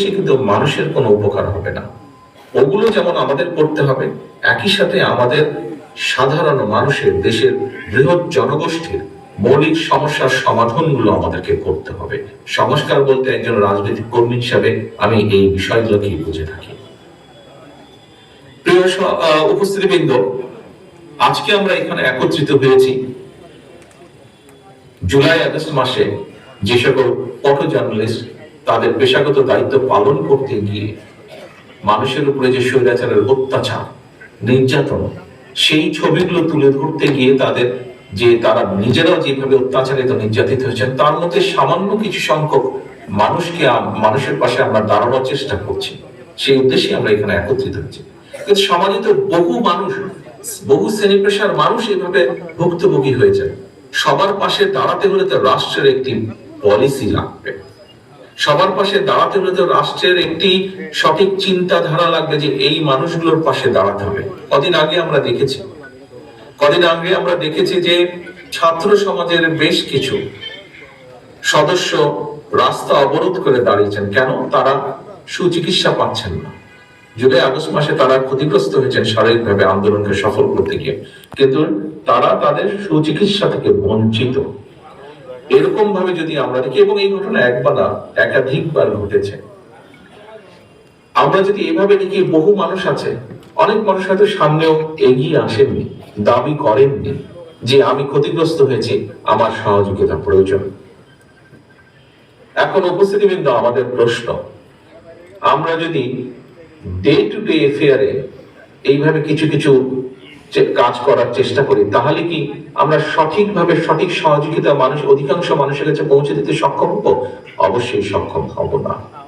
সে কিন্তু মানুষের কোনো উপকার হবে না। ওগুলো যেমন আমাদের করতে হবে, একই সাথে আমাদের সাধারণ মানুষের, দেশের বৃহৎ জনগোষ্ঠীর মৌলিক সমস্যার সমাধানগুলো আমাদেরকে করতে হবে। সংস্কার বলতে একজন রাজনৈতিক কর্মী হিসাবে আমি এই বিষয়গুলোকেই বুঝে থাকি। প্রিয় উপস্থিতিবৃন্দ, আজকে আমরা এখানে একত্রিত হয়েছি। জুলাই আগস্ট মাসে যে সকল ফটো জার্নালিস্ট তাদের পেশাগত দায়িত্ব পালন করতে গিয়ে মানুষের উপরে যে স্বৈরাচারের অত্যাচার, নির্যাতন, সেই ছবিগুলো তুলে ধরতে গিয়ে তাদের যে তারা নিজেরাও যেভাবে অত্যাচারিত, নির্যাতিত হয়েছেন, তার মধ্যে সামান্য কিছু সংখ্যক মানুষকে মানুষের পাশে আমরা দাঁড়ানোর চেষ্টা করছি। সেই উদ্দেশ্যে আমরা এখানে একত্রিত হচ্ছি কিন্তু সমাজে তো বহু মানুষ, বহু শ্রেণি পেশার মানুষ এভাবে ভুক্তভোগী হয়েছে সবার পাশে দাঁড়াতে হলে তো রাষ্ট্রের একটি পলিসি লাগবে। সবার পাশে দাঁড়াতে হলে তো রাষ্ট্রের একটি সঠিক চিন্তাধারা লাগবে যে এই মানুষগুলোর পাশে দাঁড়াতে হবে। কদিন আগে আমরা দেখেছি। কদিন আগে আমরা দেখেছি যে ছাত্র সমাজের বেশ কিছু সদস্য রাস্তা অবরোধ করে দাঁড়িয়েছেন। কেন? তারা সুচিকিৎসা পাচ্ছেন না। জুলাই, আগস্ট মাসে তারা ক্ষতিগ্রস্ত হয়েছেন শারীরিকভাবে আন্দোলনকে সফল করতে গিয়ে। কিন্তু তারা তাদের সুচিকিৎসা থেকে বঞ্চিত। এরকম ভাবে যদি আমরা দেখি, এবং এই ঘটনা একবার না, একাধিকবার ঘটেছে। আমরা যদি এভাবে দেখি, বহু মানুষ আছে, অনেক মানুষ হয়তো সামনেও এগিয়ে আসেননি, দাবি করেননি যে আমি ক্ষতিগ্রস্ত হয়েছি, আমার সহযোগিতা প্রয়োজন। এখন উপস্থিতিবৃন্দ, আমাদের প্রশ্ন, আমরা যদি ডে টু ডে এফেয়ারে এইভাবে কিছু কিছু কাজ করার চেষ্টা করি, তাহলে কি আমরা সঠিকভাবে সঠিক সহযোগিতা মানুষ, অধিকাংশ মানুষের কাছে পৌঁছে দিতে সক্ষম হব? অবশ্যই সক্ষম হব না।